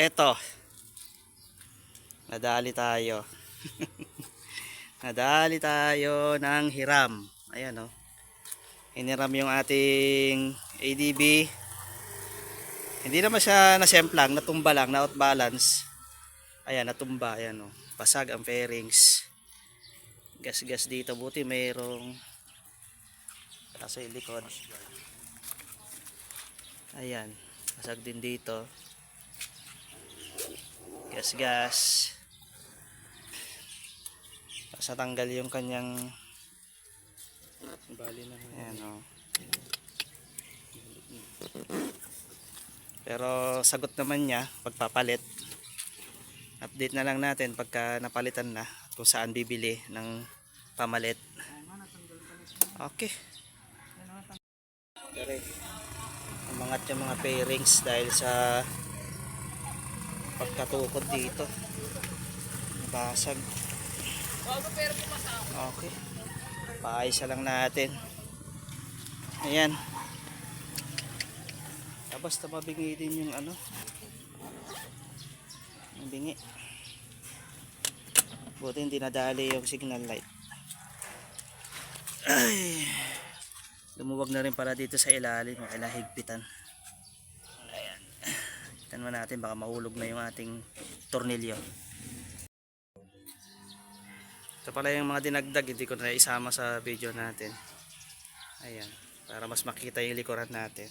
eto. Nadali tayo. Nadali tayo ng hiram. Ayan oh. Hiniram yung ating ADB. Hindi naman siya nasemplang, natumba lang, na out balance. Ayan, natumba, ayan oh. Pasag ang fairings. Gas-gas dito, buti mayroong nasa likod. Ayan, pasag din dito. Gas-gas. Sa tanggal yung kanyang Bali na. Ayan o. Pero sagot naman niya pagpapalit. Update na lang natin pagka napalitan na kung saan bibili ng pamalit. Okay. Umangat yung mga pairings dahil sa pagkatukod dito. Basag. Okay. Paayos lang natin. Ayan. Ah, basta mabingi din yung ano. Ang bingi. Buti hindi nadali yung signal light. Ay. Lumuwag na rin pala dito sa ilalim. Kailangan higpitan. Mo natin baka mahulog na yung ating tornilyo. Ito pala yung mga dinagdag, hindi ko na isama sa video natin. Ayan, para mas makita yung likuran natin.